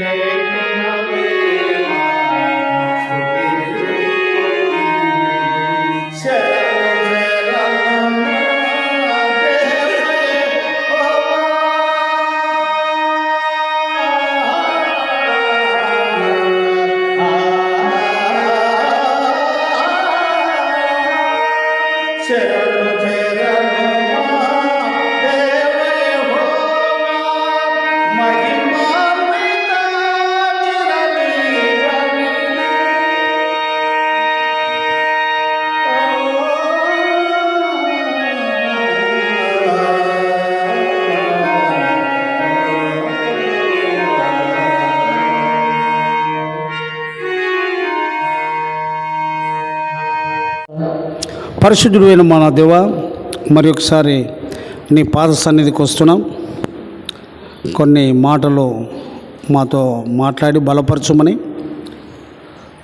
day. పరిశుద్ధుడైన మన దేవ మరి ఒకసారి నీ పాద సన్నిధికి వస్తున్నాం. కొన్ని మాటలు మాతో మాట్లాడి బలపరచమని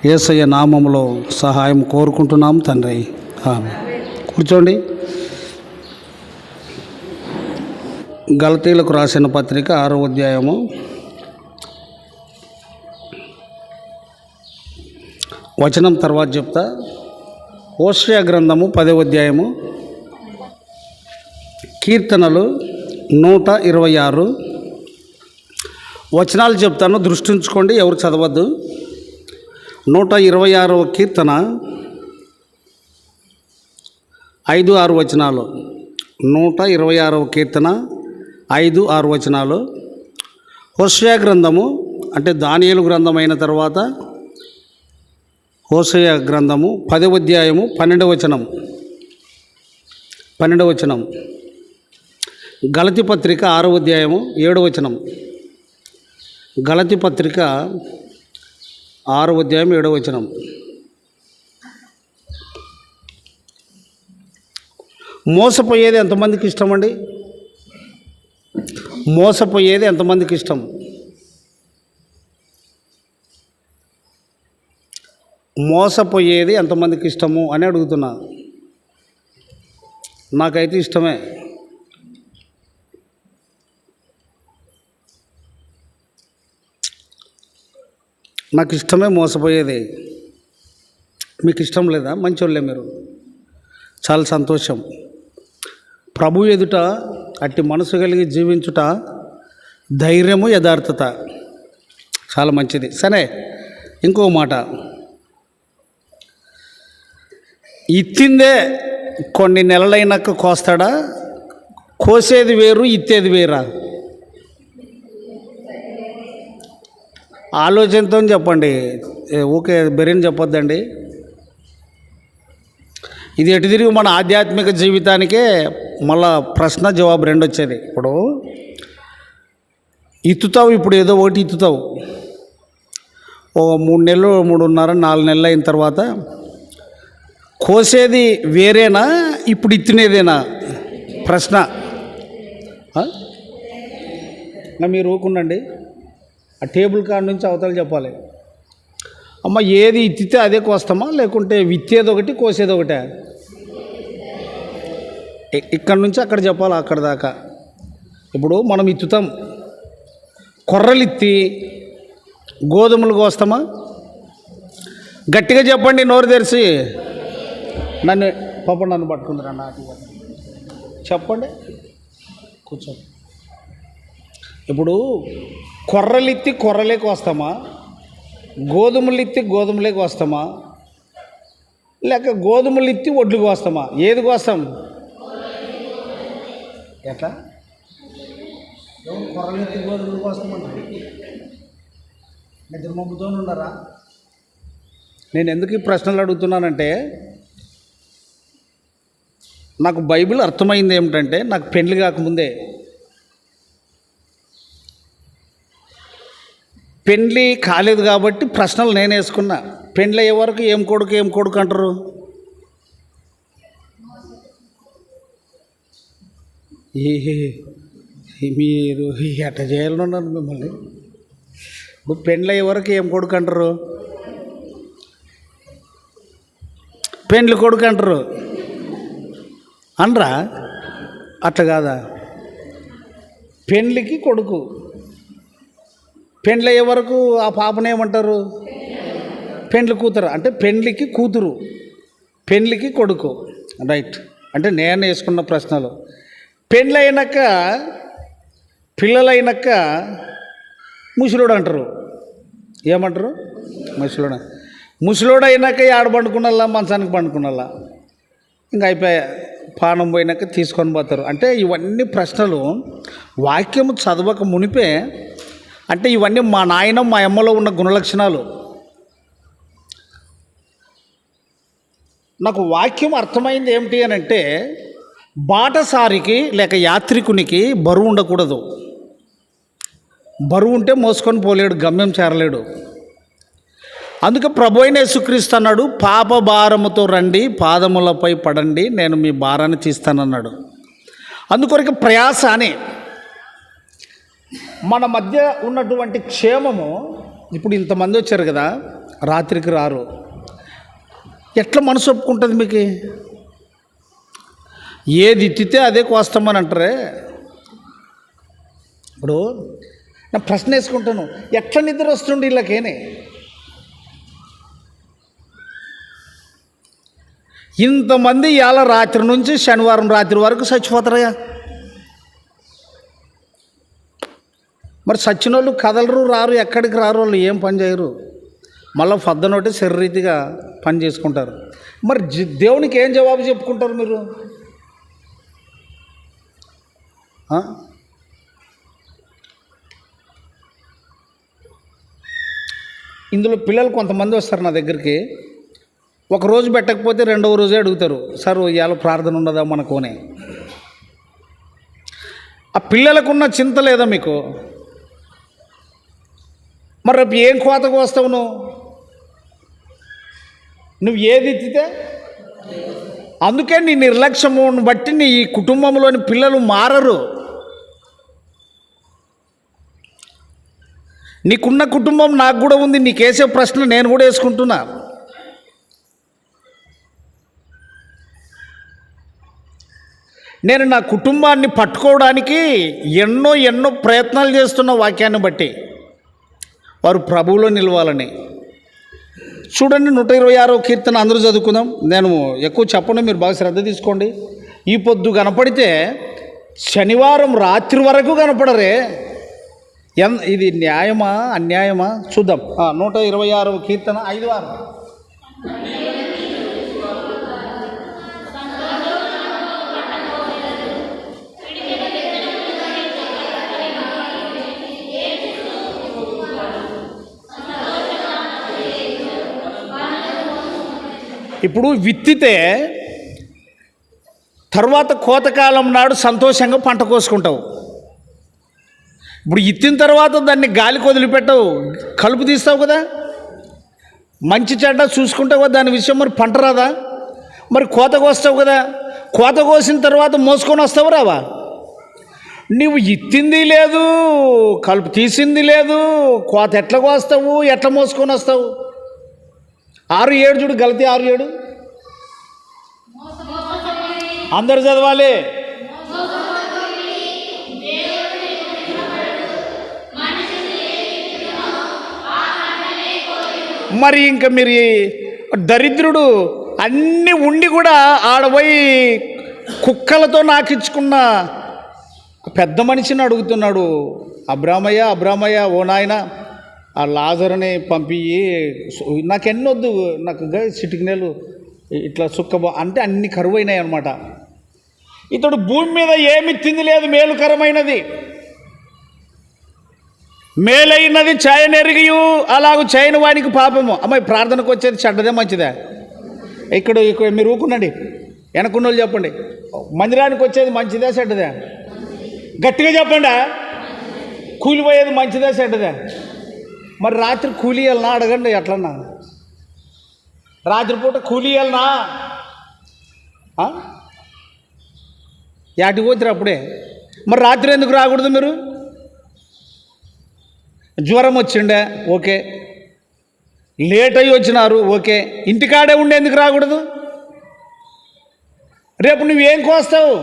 ఏసయ్య నామములో సహాయం కోరుకుంటున్నాం తండ్రి. ఆమె కూర్చోండి. గలతీలకు రాసిన పత్రిక ఆరో అధ్యాయము. వచనం తర్వాత చెప్తా. ఓశ్రయ గ్రంథము పదవ అధ్యాయము కీర్తనలు నూట ఇరవై ఆరు. వచనాలు చెప్తాను దృష్టించుకోండి ఎవరు చదవద్దు. నూట ఇరవై ఆరవ కీర్తన ఐదు ఆరు వచనాలు. నూట ఇరవై ఆరవ కీర్తన ఐదు ఆరు వచనాలు. హోషయా గ్రంథము అంటే దానియలు గ్రంథం అయిన తర్వాత హోసయ గ్రంథము పదవ అధ్యాయము పన్నెండవ వచనం పన్నెండవ వచనం గలతి పత్రిక ఆరవ అధ్యాయము ఏడవ వచనం గలతి పత్రిక ఆరవ అధ్యాయం ఏడవ వచనం మోసపోయేది ఎంతమందికి ఇష్టం అండి మోసపోయేది ఎంతమందికి ఇష్టం? మోసపోయేది ఎంతమందికి ఇష్టము అని అడుగుతున్నా. నాకైతే ఇష్టమే. నాకు ఇష్టమే మోసపోయేది. మీకు ఇష్టం లేదా? మంచోళ్ళే మీరు. చాలా సంతోషం. ప్రభు ఎదుట అట్టి మనసు కలిగి జీవించుట ధైర్యము యథార్థత. చాలా మంచిది. సరే ఇంకో మాట. ఇత్తిందే కొన్ని నెలలైనాక కోస్తాడా? కోసేది వేరు ఇత్తేది వేరా? ఆలోచనతో చెప్పండి. ఓకే ఊకే బెరిని చెప్పొద్దండి. ఇది ఎటు తిరిగి మన ఆధ్యాత్మిక జీవితానికే మళ్ళా ప్రశ్న జవాబు రెండు వచ్చేది. ఇప్పుడు ఇత్తుతావు ఇప్పుడు ఏదో ఒకటి ఇత్తుతావు. ఓ మూడు నెలలు మూడున్నర నాలుగు నెలలు అయిన తర్వాత కోసేది వేరేనా? ఇప్పుడు ఇత్తినేదేనా ప్రశ్న. మీరు ఊకుండండి ఆ టేబుల్ కాడ నుంచి అవతల చెప్పాలి. అమ్మ ఏది ఇత్తితే అదే కోస్తామా? లేకుంటే విత్తేది ఒకటి కోసేది ఒకటే? ఇక్కడ నుంచి అక్కడ చెప్పాలి? అక్కడ దాకా. ఇప్పుడు మనం ఇత్తుతాం కొర్రలిత్తి గోధుమలు కోస్తామా? గట్టిగా చెప్పండి నోరు తెరిచి. నన్ను పాప నన్ను పట్టుకుందిరా నాకు చెప్పండి. కూర్చో ఇప్పుడు కొర్రలు ఇత్తి కొర్రలేకి వస్తామా? గోధుమలు ఇత్తి గోధుమలేకి వస్తామా? లేక గోధుమలు ఇత్తి ఒడ్లుకి వస్తామా? ఏది కోస్తాం ఎట్లా? కొర్రలు ఎత్తి గోధుమలు కోస్తామంటారు నిద్ర నేను ఎందుకు ఈ ప్రశ్నలు అడుగుతున్నానంటే నాకు బైబిల్ అర్థమైంది ఏమిటంటే నాకు పెళ్ళి కాకముందే పెండ్లి కాలేదు కాబట్టి ప్రశ్నలు నేను వేసుకున్నా. పెండ్లి అయ్యే వరకు ఏం కొడుకు ఏం కొడుకు అంటారు? మీరు ఎట చేయాలన్నారు మిమ్మల్ని? ఇప్పుడు పెళ్ళి అయ్యే వరకు ఏం కొడుకు అంటారు? పెండ్లి కొడుకు అంటారు. అనరా? అట్లా కాదా? పెండ్లికి కొడుకు. పెండ్లి అయ్యే వరకు ఆ పాపను ఏమంటారు? పెండ్లి కూతురు. అంటే పెండ్లికి కూతురు. పెండ్లికి కొడుకు. రైట్. అంటే నేను వేసుకున్న ప్రశ్నలు. పెండ్లి అయినాక పిల్లలైనాక ముసలోడు అంటారు. ఏమంటారు? ముసలోడు. ముసలోడు అయినాక ఆడ పండుకున్నలా? మంచానికి పండుకున్నలా? ఇంకా అయిపోయా. పానం పోయినాక తీసుకొని పోతారు. అంటే ఇవన్నీ ప్రశ్నలు వాక్యము చదవక మునిపే అంటే ఇవన్నీ మా నాయన మా అమ్మలో ఉన్న గుణలక్షణాలు. నాకు వాక్యం అర్థమైంది ఏమిటి అని అంటే బాటసారికి లేక యాత్రికునికి బరువు ఉండకూడదు. బరువు ఉంటే మోసుకొని పోలేడు గమ్యం చేరలేడు. అందుకే ప్రభు అయిన యేసుక్రీస్తు అన్నాడు పాప భారముతో రండి పాదములపై పడండి నేను మీ భారాన్ని తీస్తానన్నాడు. అందుకొరకు ప్రయాస అని మన మధ్య ఉన్నటువంటి క్షేమము ఇప్పుడు ఇంతమంది వచ్చారు కదా రాత్రికి రారు. ఎట్లా మనసు ఒప్పుకుంటుంది మీకు? ఏది ఇత్తితే అదే కోస్తామని అంటారే? ఇప్పుడు నా ప్రశ్న వేసుకుంటాను ఎట్లా నిద్ర వస్తుండే వీళ్ళకేనే? ఇంతమంది ఇవాళ రాత్రి నుంచి శనివారం రాత్రి వరకు చచ్చిపోతారయ్యా. మరి చచ్చిన వాళ్ళు కదలరు రారు ఎక్కడికి రారు వాళ్ళు ఏం పని చేయరు. మళ్ళీ ఫద్దనోటి శరీరీతిగా పని చేసుకుంటారు. మరి దేవునికి ఏం జవాబు చెప్పుకుంటారు మీరు? ఇందులో పిల్లలు కొంతమంది వస్తారు నా దగ్గరికి. ఒక రోజు పెట్టకపోతే రెండవ రోజే అడుగుతారు సార్ ఇవాళ ప్రార్థన ఉండదా మనకునే ఆ పిల్లలకున్న చింత లేదా మీకు? మరి రేపు ఏం కోతకు వస్తావు నువ్వు? నువ్వు ఏది ఎత్తితే? అందుకే నీ నిర్లక్ష్యమును బట్టి నీ ఈ కుటుంబంలోని పిల్లలు మారరు. నీకున్న కుటుంబం నాకు కూడా ఉంది నీకేసే ప్రశ్న నేను కూడా వేసుకుంటున్నా. నేను నా కుటుంబాన్ని పట్టుకోవడానికి ఎన్నో ఎన్నో ప్రయత్నాలు చేస్తున్న వాక్యాన్ని బట్టి వారు ప్రభువులో నిలవాలని. చూడండి నూట ఇరవై ఆరో కీర్తన అందరూ చదువుకుందాం. నేను ఎక్కువ చెప్పను మీరు బాగా శ్రద్ధ తీసుకోండి. ఈ పొద్దు కనపడితే శనివారం రాత్రి వరకు కనపడరే. ఎన్ ఇది న్యాయమా అన్యాయమా? చూద్దాం. ఆ, నూట ఇరవై ఆరవ కీర్తన ఐదు వారం ఇప్పుడు విత్తితే తర్వాత కోతకాలం నాడు సంతోషంగా పంట కోసుకుంటావు. ఇప్పుడు ఇత్తిన తర్వాత దాన్ని గాలికి వదిలిపెట్టవు. కలుపు తీస్తావు కదా? మంచి చెడ్డ చూసుకుంటావు కదా దాని విషయం మరి పంట రాదా? మరి కోత కోస్తావు కదా? కోత కోసిన తర్వాత మోసుకొని వస్తావు రావా? నువ్వు ఇత్తింది లేదు కలుపు తీసింది లేదు కోత ఎట్లా కోస్తావు? ఎట్లా మోసుకొని వస్తావు? ఆరు ఏడు చూడు గలతి ఆరు ఏడు. అందరు చదవాలి. మరి ఇంకా మీరు దరిద్రుడు అన్నీ ఉండి కూడా ఆడపోయి కుక్కలతో నాకిచ్చుకున్న పెద్ద మనిషిని అడుగుతున్నాడు. అబ్రామయ్య అబ్రామయ్య ఓ నాయన ఆ లాజర్ని పంపి నాకు ఎన్నొద్దు నాకు చిటికినేలు ఇట్లా సుక్క అంటే అన్ని కరువైనాయి అనమాట ఇతడు భూమి మీద ఏమి తింది లేదు మేలుకరమైనది. మేలైనది చేయనెరిగియు అలాగ చేయని వానికి పాపము. అమ్మాయి ప్రార్థనకు వచ్చేది చెడ్డదే మంచిదే. ఇక్కడ ఇక్కడ మీరు ఊకునండి వెనకున్నోళ్ళు చెప్పండి. మందిరానికి వచ్చేది మంచిదే చెడ్డదే? గట్టిగా చెప్పండి? కూలిపోయేది మంచిదే చెడ్డదే? మరి రాత్రి కూలీ వెళ్ళనా? అడగండి ఎట్లన్నా. రాత్రిపూట కూలి వెళ్ళనా? యాటికి పోతారు అప్పుడే. మరి రాత్రి ఎందుకు రాకూడదు మీరు? జ్వరం వచ్చిండే ఓకే. లేట్ అయ్యి వచ్చినారు ఓకే. ఇంటికాడే ఉండే ఎందుకు రాకూడదు? రేపు నువ్వేం కోస్తావు?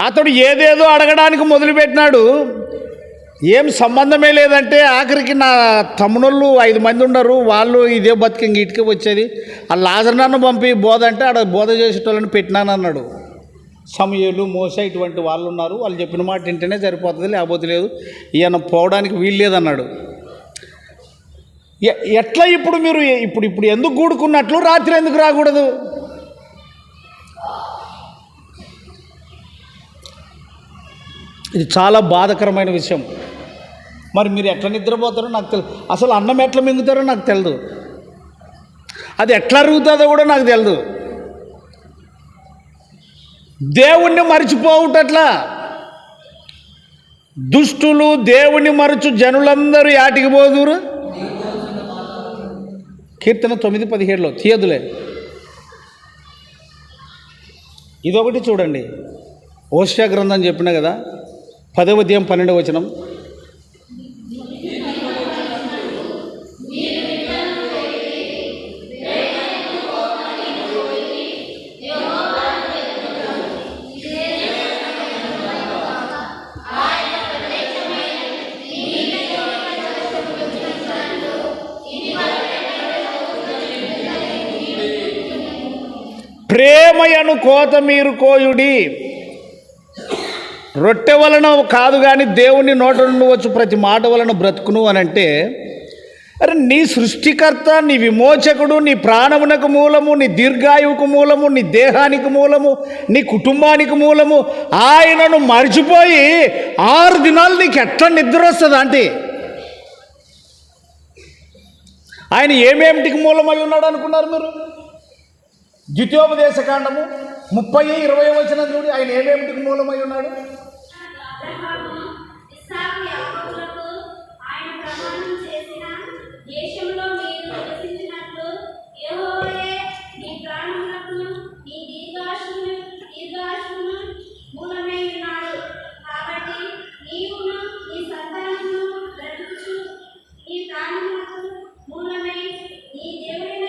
అతడు ఏదేదో అడగడానికి మొదలుపెట్టినాడు. ఏం సంబంధమే లేదంటే ఆఖరికి నా తమ్ముళ్ళు ఐదు మంది ఉన్నారు వాళ్ళు ఇదే బతికి ఇటుకే వచ్చేది. ఆ లాజర్నాన్ని పంపి బోధ అంటే ఆడ బోధ చేసేటోళ్ళని పెట్టినాను అన్నాడు. సమయలు మోస ఇటువంటి వాళ్ళు ఉన్నారు వాళ్ళు చెప్పిన మాట వింటేనే సరిపోతుంది లేకపోతే లేదు. ఈయన పోవడానికి వీలు లేదన్నాడు. ఎ- ఎట్లా ఇప్పుడు మీరు ఇప్పుడు ఇప్పుడు ఎందుకు కూడుకున్నట్లు రాత్రి ఎందుకు రాకూడదు? ఇది చాలా బాధకరమైన విషయం. మరి మీరు ఎట్లా నిద్రపోతారో నాకు తెలియదు అసలు అన్నం ఎట్లా మింగుతారో నాకు తెలియదు అది ఎట్లా అరుగుతుందో కూడా నాకు తెలియదు దేవుణ్ణి మరిచిపోవుటట్లా. దుష్టులు దేవుణ్ణి మరచు జనులందరూ యాటికి పోదురు? కీర్తన తొమ్మిది పదిహేడులో తీయదులే. ఇదొకటి చూడండి. ఓషియా గ్రంథం చెప్పిన కదా పదవ ఉదయం పన్నెండవ వచనం. ప్రేమయను కోత మీరు కోయుడి. రొట్టె వలన కాదు కానీ దేవుని నోట నుండి వచ్చు ప్రతి మాట వలన బ్రతుకును అని అంటే అరే నీ సృష్టికర్త నీ విమోచకుడు నీ ప్రాణమునకు మూలము నీ దీర్ఘాయువుకు మూలము నీ దేహానికి మూలము నీ కుటుంబానికి మూలము ఆయనను మర్చిపోయి ఆరు దినాలు నీకు ఎట్లా నిద్ర వస్తుంది అంటే ఆయన ఏమేమిటికి మూలమై ఉన్నాడు అనుకున్నారు మీరు? ద్వితీయోపదేశ కాండము ముప్పై ఇరవై వచ్చిన చూడి ఆయన ఏమేమిటికి మూలమై ఉన్నాడు? అబ్రహాము, ఆయన చేసిన దేశంలో మీరు మూలమై కాబట్టి నీవును నీ సంతానమును ప్రాణములకు మూలమై నీ దేవుడైన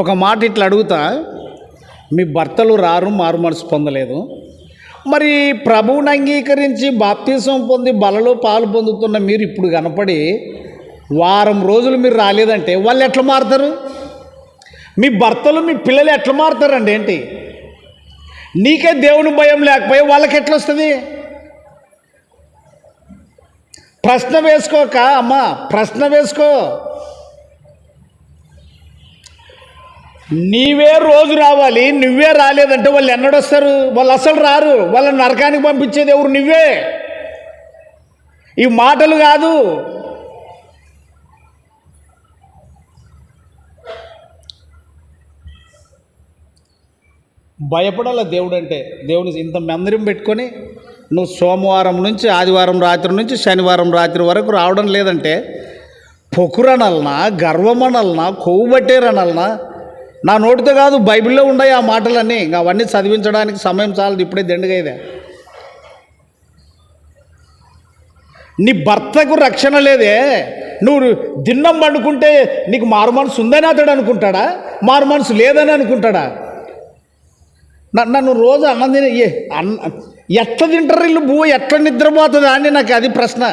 ఒక మాట ఇట్లా అడుగుతా మీ భర్తలు రారు మారు మనసు పొందలేదు. మరి ప్రభువుని అంగీకరించి బాప్తీసం పొంది బలలో పాలు పొందుతున్న మీరు ఇప్పుడు కనపడి వారం రోజులు మీరు రాలేదంటే వాళ్ళు ఎట్లా మారుతారు? మీ భర్తలు మీ పిల్లలు ఎట్లా మారుతారండి ఏంటి? నీకే దేవుని భయం లేకపోయి వాళ్ళకి ఎట్లా వస్తుంది? ప్రశ్న వేసుకోక అమ్మా ప్రశ్న వేసుకో. నీవే రోజు రావాలి నువ్వే రాలేదంటే వాళ్ళు ఎన్నడొస్తారు? వాళ్ళు అసలు రారు. వాళ్ళ నరకానికి పంపించేది ఎవరు? నువ్వే. ఈ మాటలు కాదు. భయపడాల దేవుడు అంటే దేవుని ఇంత మందిరం పెట్టుకొని నువ్వు సోమవారం నుంచి ఆదివారం రాత్రి నుంచి శనివారం రాత్రి వరకు రావడం లేదంటే పొకురనల్నా గర్వమనల్నా కొవ్వు పట్టేరనల్నా నా నోటితో కాదు బైబిల్లో ఉన్నాయి ఆ మాటలన్నీ. ఇంకా అవన్నీ చదివించడానికి సమయం చాలదు ఇప్పుడే దండుగా ఇదే నీ భర్తకు రక్షణ లేదే. నువ్వు దిన్నం పండుకుంటే నీకు మారు మనసు ఉందని అతడు అనుకుంటాడా? మారు మనసు లేదని అనుకుంటాడా? నన్ను రోజు అన్నం తిని ఏ అన్న ఎట్లా తింటారు ఇల్లు భూ ఎట్లా నిద్రపోతుందా? అని నాకు అది ప్రశ్న.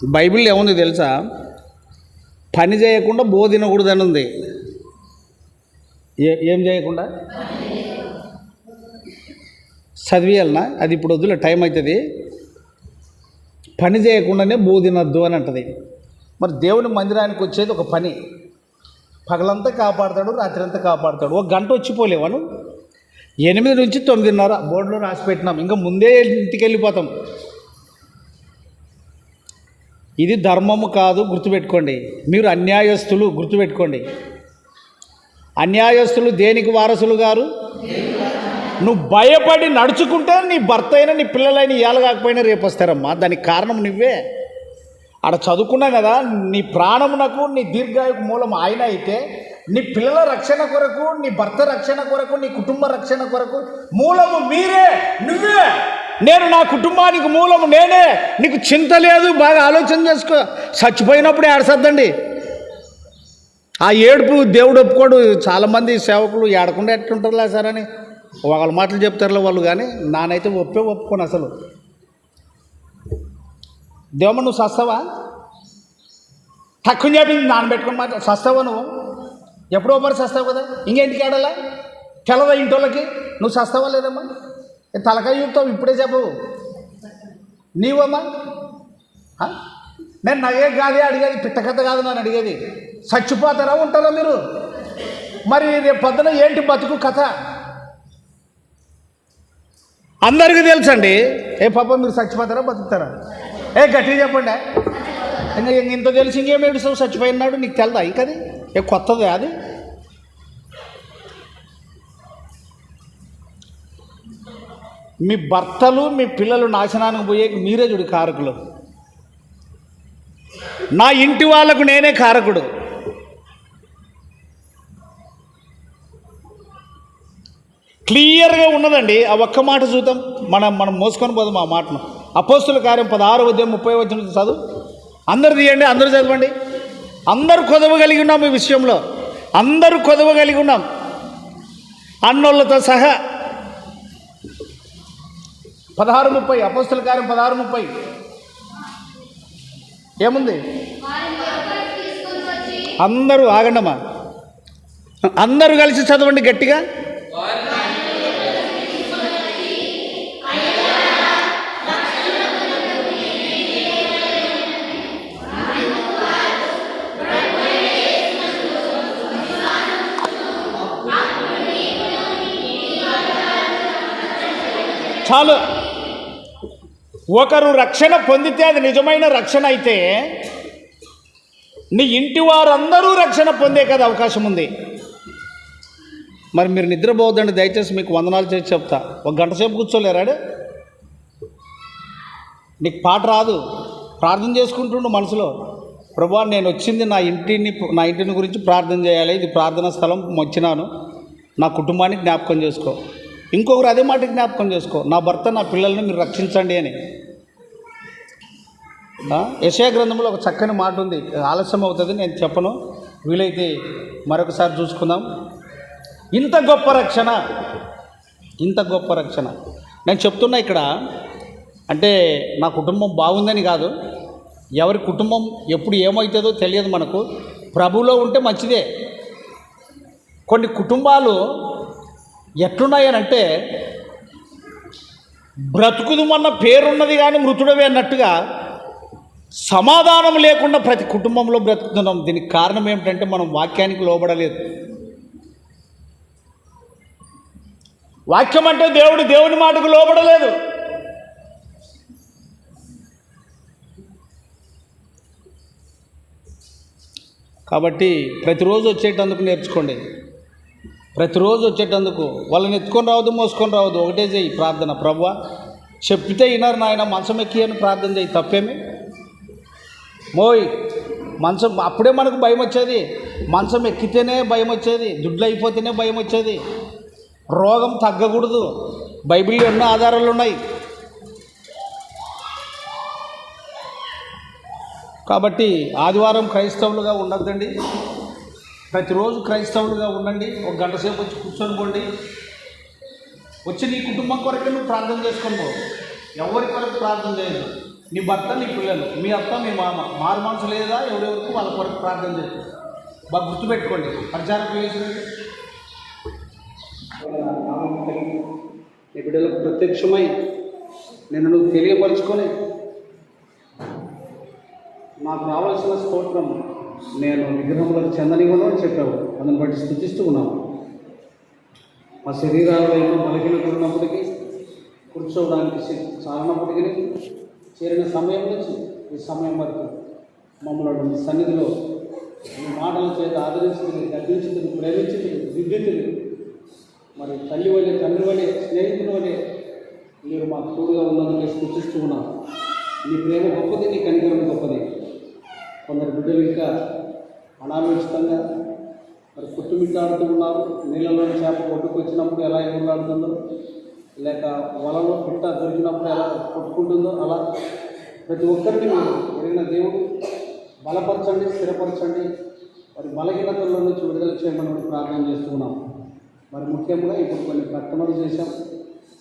బైబిల్ ఏముంది తెలుసా? పని చేయకుండా బోదినకూడదని ఉంది ఏ ఏం చేయకుండా? చదివేయాలనా? అది ఇప్పుడు వద్దులే టైం అవుతుంది పని చేయకుండానే బోధినద్దు అని అంటది. మరి దేవుని మందిరానికి వచ్చేది ఒక పని. పగలంతా కాపాడతాడు రాత్రి అంతా కాపాడతాడు. ఒక గంట వచ్చిపోలేవాను ఎనిమిది నుంచి తొమ్మిదిన్నర బోర్డులో రాసి పెట్టినాం. ఇంకా ముందే ఇంటికి వెళ్ళిపోతాం. ఇది ధర్మము కాదు గుర్తుపెట్టుకోండి. మీరు అన్యాయస్తులు గుర్తుపెట్టుకోండి. అన్యాయస్తులు దేనికి వారసులు గారు? నువ్వు భయపడి నడుచుకుంటే నీ భర్త అయినా నీ పిల్లలైన ఇవాళ కాకపోయినా రేపు వస్తారమ్మా. దానికి కారణం నువ్వే. ఆడ చదువుకున్నా కదా నీ ప్రాణమునకు నీ దీర్ఘాయుకు మూలం ఆయన అయితే నీ పిల్లల రక్షణ కొరకు నీ భర్త రక్షణ కొరకు నీ కుటుంబ రక్షణ కొరకు మూలము మీరే నువ్వే. నేను నా కుటుంబానికి మూలము నేనే. నీకు చింత లేదు బాగా ఆలోచన చేసుకో. చచ్చిపోయినప్పుడు ఏడసద్దండి. ఆ ఏడుపు దేవుడు ఒప్పుకోడు. చాలామంది సేవకులు ఏడకుండా ఎట్టుంటారులే సార్ అని. వాళ్ళ మాటలు చెప్తారులే వాళ్ళు కానీ నానైతే ఒప్పే ఒప్పుకోను అసలు. దేవమ్మ నువ్వు సస్తావా? తక్కువ చెప్పింది నానబెట్టుకుని మాట సస్తావా నువ్వు? ఎప్పుడో మరి సస్తావు కదా. ఇంకేంటికి ఆడాలా తెలదా ఇంటోళ్ళకి నువ్వు సస్తావా లేదమ్మా? తలకాయ చూపుతావు ఇప్పుడే చెప్పవు నీవమ్మా? నేను నగే కాదే అడిగేది పిట్ట కథ కాదు నన్ను అడిగేది. చచ్చిపోతారా ఉంటారా మీరు? మరి రేపు పొద్దున ఏంటి బతుకు కథ? అందరికీ తెలుసండి. ఏ పాప మీరు చచ్చిపోతారా బతుకుతారా? ఏ గట్టిగా చెప్పండి. ఇంకా ఇంత తెలిసి ఇంకేం ఏడుస్తావు? చచ్చిపోయినాడు నీకు తెలదా ఇంక అది ఏ కొత్తది అది? మీ భర్తలు మీ పిల్లలు నాశనానికి పోయే మీరే చూడు కారకులు. నా ఇంటి వాళ్ళకు నేనే కారకుడు. క్లియర్గా ఉన్నదండి. ఆ ఒక్క మాట చూద్దాం. మనం మనం మోసుకొని పోదాం ఆ మాటను. అపోస్తుల కార్యం పదహారు ఉద్యమం ముప్పై వచ్చిన చదువు. అందరు తీయండి అందరూ చదవండి. అందరూ కొదవ కలిగి ఉన్నాం ఈ విషయంలో. అందరూ కొదవ కలిగి ఉన్నాం. అన్నోళ్ళతో సహా పదహారు ముప్పై అపోస్తుల కార్యం పదహారు ముప్పై. ఏముంది? అందరూ ఆగండమ్మా. అందరూ కలిసి చదవండి గట్టిగా. చాలు. ఒకరు రక్షణ పొందితే అది నిజమైన రక్షణ అయితే నీ ఇంటి వారందరూ రక్షణ పొందే కదా అవకాశం ఉంది. మరి మీరు నిద్రపోవద్దండి దయచేసి మీకు వందనాలు చేసి చెప్తా. ఒక గంట సేపు కూర్చోలేరాడు నీకు పాట రాదు. ప్రార్థన చేసుకుంటుండు మనసులో. ప్రభా నేను వచ్చింది నా ఇంటిని నా ఇంటిని గురించి ప్రార్థన చేయాలి. ఇది ప్రార్థనా స్థలం వచ్చినాను. నా కుటుంబాన్ని జ్ఞాపకం చేసుకో. ఇంకొకరు అదే మాట జ్ఞాపకం చేసుకో నా భర్త నా పిల్లల్ని మీరు రక్షించండి అని. యశయ గ్రంథంలో ఒక చక్కని మాట ఉంది. ఆలస్యం అవుతుంది నేను చెప్పను. వీలైతే మరొకసారి చూసుకుందాం. ఇంత గొప్ప రక్షణ ఇంత గొప్ప రక్షణ. నేను చెప్తున్నా ఇక్కడ అంటే నా కుటుంబం బాగుందని కాదు. ఎవరి కుటుంబం ఎప్పుడు ఏమవుతుందో తెలియదు మనకు. ప్రభులో ఉంటే మంచిదే. కొన్ని కుటుంబాలు ఎట్లున్నాయనంటే బ్రతుకుదుమన్న పేరున్నది కానీ మృతుడవే అన్నట్టుగా సమాధానం లేకుండా ప్రతి కుటుంబంలో బ్రతుకుతున్నాం. దీనికి కారణం ఏమిటంటే మనం వాక్యానికి లోబడలేదు. వాక్యం అంటే దేవుడు దేవుని మాటకు లోబడలేదు. కాబట్టి ప్రతిరోజు వచ్చేటందుకు నేర్చుకోండి. ప్రతిరోజు వచ్చేటందుకు వాళ్ళని ఎత్తుకొని రావద్దు మోసుకొని రావద్దు. ఒకటే చేయి ప్రార్థన. ప్రవ్వా చెప్తే వినరు నాయన మంచం ఎక్కి అని ప్రార్థన చేయి తప్పేమి? మోయ్ మంచం అప్పుడే మనకు భయం వచ్చేది. మంచం ఎక్కితేనే భయం వచ్చేది. దుడ్లు అయిపోతేనే భయం వచ్చేది. రోగం తగ్గకూడదు. బైబిల్లో ఎన్నో ఆధారాలు ఉన్నాయి. కాబట్టి ఆదివారం క్రైస్తవులుగా ఉండద్దండి. ప్రతిరోజు క్రైస్తవులుగా ఉండండి ఒక గంట సేపు వచ్చి కూర్చొనిపోండి వచ్చి నీ కుటుంబం కొరకే నువ్వు ప్రార్థన చేసుకొని పో ఎవరి కొరకు ప్రార్థన చేయదు నీ భర్త నీ పిల్లలు మీ అత్త మీ మామ మారు మనసు లేదా ఎవరెవరికి వాళ్ళ కొరకు ప్రార్థన చేయదు బాగా గుర్తుపెట్టుకోండి. ప్రచారం చేసినట్టు నీ బిడ్డలకు ప్రత్యక్షమై నేను నువ్వు తెలియపరుచుకొని నాకు రావాల్సిన స్తోత్రం నేను విగ్రహములకు చెందనివ్వను అని చెప్పావు. అందుని బట్టి స్థుతిస్తూ ఉన్నాను మా శరీరాల్లో ఎన్నో బలహీనతలు ఉన్నప్పటికీ కూర్చోవడానికి శ- చాలనప్పటికీ చేరిన సమయం నుంచి ఈ సమయం వరకు మమ్మల్ని మీ సన్నిధిలో మీ మాటల చేత ఆదరించింది తగ్గించింది ప్రేమించింది దిద్దింది మరి తల్లి వలె తండ్రి వలె స్నేహితుని వలె మీరు మాకు తోడుగా ఉన్నందుకు సూచిస్తూ ఉన్నాను నీ ప్రేమ గొప్పది నీ కనికరం గొప్పది. కొందరు బిడ్డలు ఇంకా అనాలోచితంగా మరి కుట్టుమిట్టాడుతూ ఉన్నారు. నీళ్ళలో చేప ఒడ్డుకు వచ్చినప్పుడు ఎలా ఎగురులాడుతుందో లేక వలలో పిట్ట దొరికినప్పుడు ఎలా కొట్టుకుంటుందో అలా ప్రతి ఒక్కరిని మీరు ఎరిగిన దేవుడు. బలపరచండి స్థిరపరచండి. మరి బలహీనతల్లో నుంచి విడుదల చేయమని ప్రార్థన చేస్తున్నాం మరి ముఖ్యంగా ఇప్పుడు కొన్ని ప్రకటనలు చేశాం.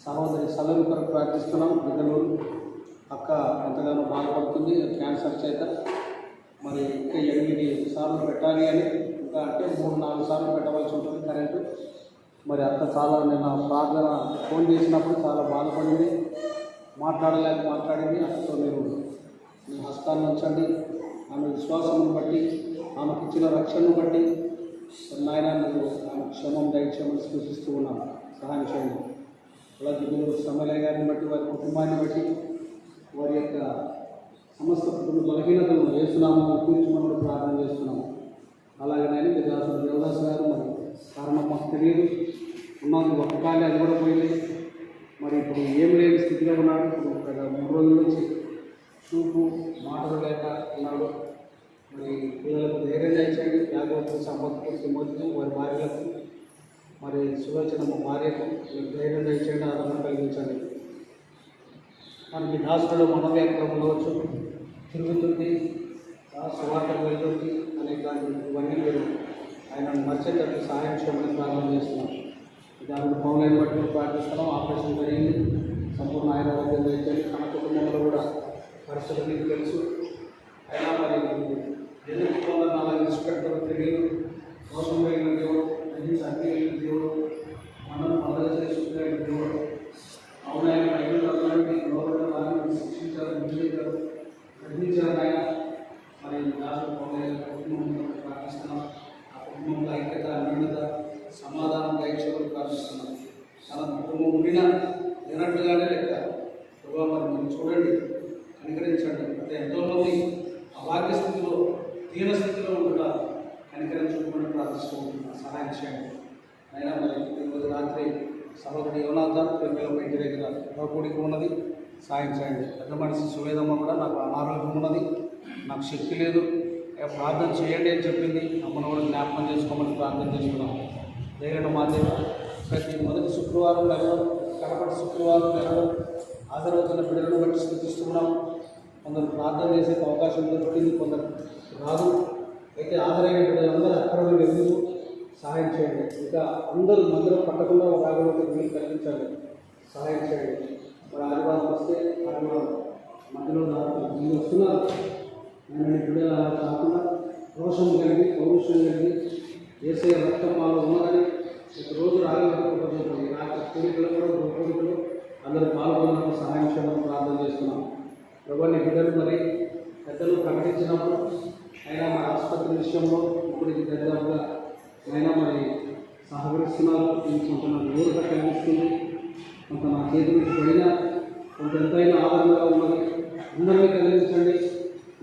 సహోదరి సలహు కొరకు ప్రార్థిస్తున్నాం. ఇద్దరు అక్క ఎంతగానో బాధపడుతుంది. క్యాన్సర్ చేత. మరి ఇంకా ఎనిమిది సార్లు పెట్టాలి అని ఇంకా అంటే మూడు నాలుగు సార్లు పెట్టవలసి ఉంటుంది కరెంటు. మరి అంత చాలా నేను ఆ ప్రార్థన ఫోన్ చేసినప్పుడు చాలా బాధపడింది. మాట్లాడలేక మాట్లాడింది. అక్కతో మీరు మీ హస్తాన్ని ఉంచండి. ఆమె విశ్వాసం బట్టి ఆమెకు ఇచ్చిన రక్షణను బట్టి నాయన మీరు ఆమె క్షమం దయక్షమని సూచిస్తూ ఉన్నాం. సహాయం చేయండి. అలాగే మీరు సమలయ గారిని బట్టి వారి కుటుంబాన్ని బట్టి వారి యొక్క సమస్త కుటుంబ బలహీనతలను వేస్తున్నాము తీర్చమని ప్రార్థన చేస్తున్నాము. అలాగే నేను మీ దేవదాస్ గారు మరి కారణం మాకు తెలియదు. ఉన్నది ఒక కాలే అది కూడా పోయింది. మరి ఇప్పుడు ఏం లేని స్థితిలో ఉన్నాడు. ఇప్పుడు ఒక మూడు రోజుల నుంచి చూపు మాటలు లేక ఉన్నాడు. మరి పిల్లలకు ధైర్యం చేయించండి. లేకపోతే సంపత్తి తిమ్మతికి వారి భార్యలకు. మరి సులోచన మా భార్యకు మీరు ధైర్యం దయచేయండి ఆదరణ కలిగించండి. మరి మీ దాసుడు అక్కడ ఉండవచ్చు తిరుగుతుంది సువార్త వెళ్తుంది అనేక ఇవన్నీ మీరు ఆయన మర్చేటట్టు సహాయం చేయమని ప్రార్థన చేస్తున్నాం. దాని పౌనైన బట్టి ప్రార్థిస్తున్నాం. ఆపరేషన్ జరిగింది. సంపూర్ణ ఆయన ఆరోగ్యం దయచేయండి తన కుటుంబంలో కూడా పరిస్థితులు మీకు తెలుసు. అయినా మరి ఎందుకు కొందరు అలా ఇష్టపెడతారో తెలియదు మోసం కలిగిన దేవుడు అన్ని అన్ని దేవుడు మనం మద్దతు చేసుకునే దేవుడు. అవునాయన ఐదు రోజులు వారిని శిక్షించారు నిందించారు ఆయన మరి దాసు పౌలైన కుటుంబం ప్రార్థిస్తున్నాం. ఆ కుటుంబంలో ఐక్యత అన్యూనత సమాధానం దయచేవారు ప్రార్థిస్తున్నాం తన కుటుంబం ఉండినా లేనట్టుగానే లెక్క ప్రభావ మరి మీరు చూడండి కనికరించండి అంటే ఎంతోమంది అభాగ్య స్థితిలో దీన స్థితిలో ఉండగా కనికరించుకోమని ప్రార్థిస్తున్నాం సహాయం చేయండి అయినా మరి ఈరోజు రాత్రి సహోదరి యోనాథ ప్రేమల ఇంటి దగ్గర యువకుడికి ఉన్నది సాయం చేయండి. పెద్ద మనిషి సువేదమ్మ కూడా నాకు అనారోగ్యం ఉన్నది. నాకు శక్తి లేదు. ప్రార్థన చేయండి అని చెప్పింది. అమ్మను కూడా జ్ఞాపకం చేసుకోమని ప్రార్థన చేస్తున్నాం. లేదంటే మా దగ్గర ప్రతి మొదటి శుక్రవారం నెలలో కడపటి శుక్రవారం నెలలో హాజరవుతున్న బిడ్డలను బట్టి స్థుతిస్తున్నాం. కొందరు ప్రార్థన చేసే అవకాశం దొరికింది కొందరు రాదు. అయితే హాజరైన బిడ్డలందరూ అక్కడ ఎందుకు సహాయం చేయండి. ఇంకా అందరూ మందిరం పట్టకుండా ఒక ఆగ్రహం వీలు సహాయం చేయండి. మరి ఆదివారం వస్తే ఆదివారం మధ్యలో నాకు మీరు వస్తున్నారు నేను నీ బిడ్డలు అలా కాకుండా రోషం కలిగి పౌరుషం కలిగి వేసే రక్తపాలు ఉన్నదని ఒక రోజు రాగలిగిపోతుంది రాక కోరికలు కూడా కోరికలు అందరూ పాల్గొన్నప్పుడు సహాయం చేయడం ప్రార్థన చేస్తున్నాం. ప్రభు బిడ్డలు మరి పెద్దలు ప్రకటించినప్పుడు అయినా మన ఆసుపత్రి విషయంలో ఇప్పుడు ఇది దరిదాపుగా అయినా మరి సహకరిస్తున్నారు. ఇది కొంత నాకు ఊరుగా కనిపిస్తుంది కొంత నా చేతి నుంచి పడినా కొంత ఎంతైనా ఆదరణగా ఉన్నది అందరినీ కలిగించండి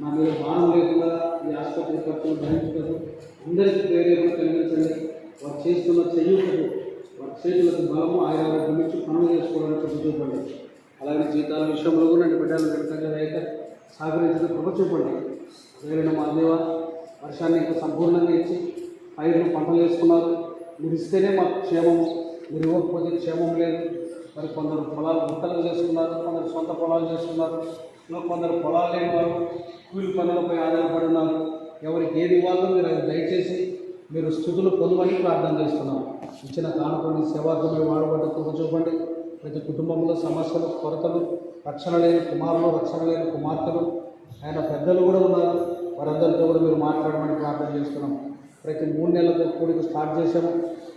నా మీద భారం లేకుండా ఈ ఆసుపత్రి ఖర్చులు భరించదు అందరికీ ప్రేరేపణ కలిగించండి. వారు చేస్తున్న చెయ్యుటకు వారి చేతులకు బలము ఆయన గురించి పనులు చేసుకోవడానికి చూపండి. అలాగే జీతాల విషయంలో కూడా నేను బిడ్డలు వెళ్తాగా అయితే సహకరించిన కృప చూపండి వేరైన మా దేవ వర్షాన్ని ఇంకా సంపూర్ణంగా ఇచ్చి పైరులు పంటలు వేసుకున్నారు. మీరు ఇస్తేనే మాకు క్షేమము. మీరు ఇవ్వకపోతే క్షేమం లేదు. మరి కొందరు పొలాలు గుట్టలు చేసుకున్నారు కొందరు సొంత పొలాలు చేసుకున్నారు ఇంకా కొందరు పొలాలు లేని వారు కూలి పనులపై ఆధారపడి ఉన్నారు ఎవరికి ఏది ఇవ్వాలో మీరు అది దయచేసి మీరు స్థుతులు పొందమని ప్రార్థన చేస్తున్నాం ఇచ్చిన కానుకొని సేవార్థమే వాడబడ్డ కృప చూపండి. ప్రతి కుటుంబంలో సమస్యలు కొరతలు రక్షణ లేని కుమారులు రక్షణ లేని కుమార్తెలు ఆయన పెద్దలు కూడా ఉన్నారు. వారందరితో కూడా మీరు మాట్లాడమని ప్రార్థన చేస్తున్నాం ప్రతి మూడు నెలలకు కూడిక స్టార్ట్ చేసాము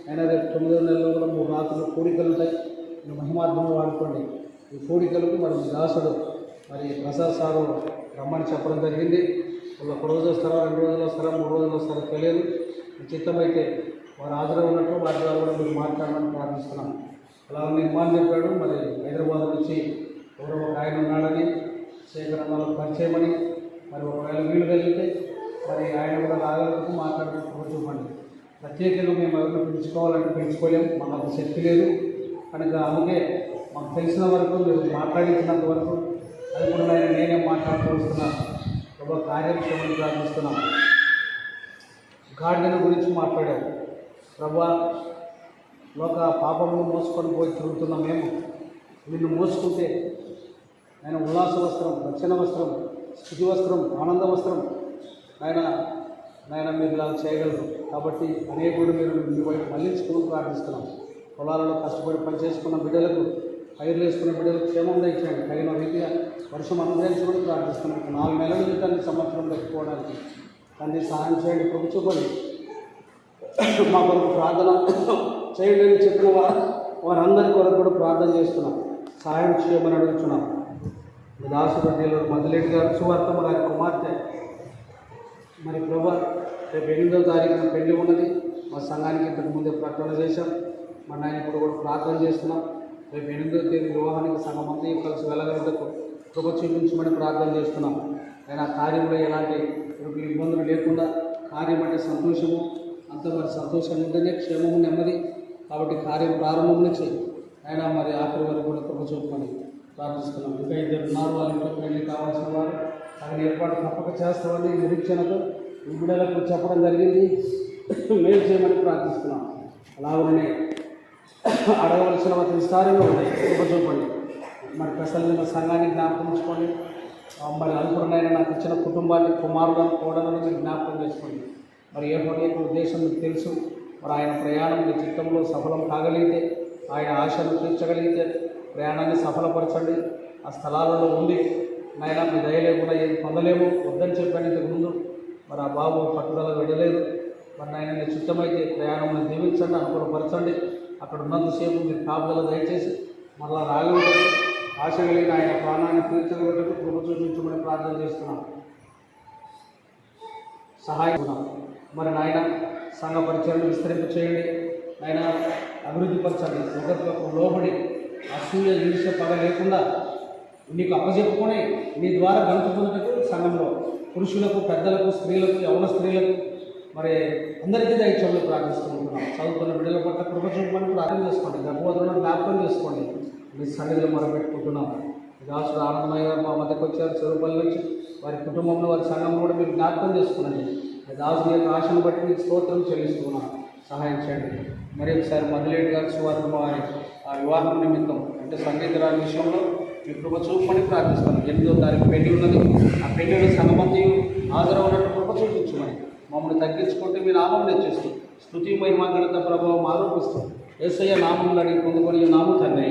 అయినా రేపు తొమ్మిదో నెలలో కూడా మూడు రాత్రులు కూడికలు ఉంటాయి. మీరు వాడుకోండి ఈ కోడికలకు మరి దాసుడు మరి ప్రసాద్ సారు రమ్మని చెప్పడం జరిగింది. వాళ్ళు ఒక రోజు వస్తారా రెండు రోజులు వస్తారా మూడు రోజులు వస్తారో తెలియదు. చిత్తమైతే వారు హాజరు ఉన్నట్టు వారి ద్వారా కూడా మీరు మాట్లాడమని ప్రార్థిస్తున్నాం. అలా నిర్మాణం చెప్పాడు. మరి హైదరాబాద్ నుంచి ఎవరో ఒక ఆయన ఉన్నాడని సేకరణలో పరిచయమని మరి ఒకవేళ వీలు కలిగితే మరి ఆయన కూడా రాగలకు మాట్లాడుతూ చూపండి ప్రత్యేకంగా మేము ఎవరిని పిలుచుకోవాలంటే పిలుచుకోలేము మాకు శక్తి లేదు. కనుక అందుకే మాకు తెలిసిన వరకు మీరు మాట్లాడించినంత వరకు అది కూడా నేను నేనే మాట్లాడుతూ వస్తున్నాను ఒక కార్యక్రమం ప్రార్థిస్తున్నాను గార్డెన్ గురించి మాట్లాడాం. ప్రభా లోక పాపమును మోసుకొని పోయి తిరుగుతున్న మేము. నిన్ను మోసుకుంటే ఆయన ఉల్లాస వస్త్రం రక్షణ వస్త్రం స్థుతి వస్త్రం ఆనంద వస్త్రం ఆయన నాయన మీరు ఇలా చేయగలరు. కాబట్టి అనేకుడు మీరు మీ వైపు మళ్ళించుకుని ప్రార్థిస్తున్నాం. పొలాలలో కష్టపడి పనిచేసుకున్న బిడ్డలకు పైర్లు వేసుకున్న బిడ్డలకు క్షేమం దయచేయండి తగిన రీతిగా వర్షం అనుగ్రహించమని ప్రార్థిస్తున్నాం నాలుగు నెలల జీవితాన్ని సంవత్సరం పెట్టుకోవడానికి తండ్రి సహాయం చేయండి ప్రభు మా కొరకు ప్రార్థన చేయండి అని చెప్పిన వారు వారందరి కొరకు కూడా ప్రార్థన చేస్తున్నాం. సహాయం చేయమని అడుగుతున్నాం. దాసుపల్లిలో మధులేటి గారు సువార్తమ్మ గారి కుమార్తె. మరి ప్రభా రేపు ఎనిమిదో తారీఖున పెళ్ళి ఉన్నది. మా సంఘానికి ఇంతకు ముందే ప్రకటన చేశాం. మరి నాయన ఇప్పుడు కూడా ప్రార్థన చేస్తున్నాం. రేపు ఎనిమిదో తేదీ వివాహానికి సంఘం అంతా కలిసి వెళ్ళగలుగుటకు కృప చూపించమని ప్రార్థన చేస్తున్నాం. ఆయన కార్యంలో ఎలాంటి ఇబ్బందులు లేకుండా కార్యం అంటే సంతోషము అంత మరి సంతోషం ఉంటేనే క్షేమము నెమ్మది. కాబట్టి కార్యం ప్రారంభం నుంచి ఆయన మరి ఆఖరి వరకు కూడా కృప చూపమని ప్రార్థిస్తున్నాం. ఇంకా ఇద్దరు ఉన్నారు వాళ్ళ ఇంట్లో కావాల్సిన వారు. ఆయన ఏర్పాటు తప్పక చేస్తామని నిరీక్షణతో ఈ చెప్పడం జరిగింది. మేలు చేయమని ప్రార్థిస్తున్నాం. అలాగనే అడగవలసిన వాటి విస్తారంగా ఉన్నాయి. చూపండి. మరి ప్రసన్న సంఘాన్ని జ్ఞాపకం ఉంచుకోండి. మరి అనుకున్నైనా నాకు ఇచ్చిన కుటుంబాన్ని కుమారులను కోడలను మీరు జ్ఞాపకం చేసుకోండి. మరి ఏ పని యొక్క ఉద్దేశం మీకు తెలుసు? మరి ఆయన ప్రయాణం మీ చిత్తంలో సఫలం కాగలిగితే ఆయన ఆశను తీర్చగలిగితే ప్రయాణాన్ని సఫలపరచండి. ఆ స్థలాలలో ఉండి నాయన మీ దయ లేకుండా ఏం పొందలేము. వద్దని చెప్పాను ఇంతకు ముందు. మరి ఆ బాబు పట్టుదల విడలేదు మరి నాయన మీ చిత్తమైతే ప్రయాణం దీవించండి అనుకూలపరచండి. అక్కడ ఉన్నంతసేపు మీరు కాపుదల దయచేసి మరలా రాగలిగితే ఆశ కలిగిన ఆయన ప్రాణాన్ని తీర్చగలటకు కృప చూపించమని ప్రార్థన చేస్తున్నాం. సహాయం మరి నాయన సంఘ పరిచయాన్ని విస్తరింప చేయండి. ఆయన అభివృద్ధి పరచండి. ఒకరికి లోబడి అసూయ ఈర్ష్య పగ లేకుండా నీకు అప్పచెప్పుకొని నీ ద్వారా గంతుకున్నట్టు సంఘంలో పురుషులకు పెద్దలకు స్త్రీలకు యవన స్త్రీలకు మరి అందరికీ దయచేమని ప్రార్థిస్తున్నాం. చదువుతున్న బిడ్డల పట్ల కృప చూపమని ప్రార్థన చేసుకోండి. గర్భవతులను జ్ఞాపకం చేసుకోండి. మీ సన్నిధిలో మొరపెట్టుకుంటున్నాం దాసుడు ఆనందమయ్య మా మధ్యకు వచ్చారు. చెరుపల్లి నుంచి వారి కుటుంబంలో వారి సంఘంలో కూడా మీరు జ్ఞాపకం చేసుకునండి మీ దాసుని యొక్క ఆశను బట్టి మీకు స్తోత్రం చెల్లిస్తున్నాం. సహాయం చేయండి. మరి ఒకసారి మధులేటి గారి సువార్త వారి ఆ వివాహం నిమిత్తం అంటే సంగీతరాని విషయంలో మీ కృప చూపమని ప్రార్థిస్తాను ఎనిమిదో తారీఖు పెళ్ళి ఉన్నది. ఆ పెళ్ళిలో సంగమంతి హాజరవునట్టు కృప మమ్మల్ని తగ్గించుకుంటే మీ నామం తెచ్చేస్తూ స్థుతి మహిమాగణత ప్రభావం ఆరోపిస్తూ ఏసయ్య నామం అడిగి పొందుకొని నామం తండ్రి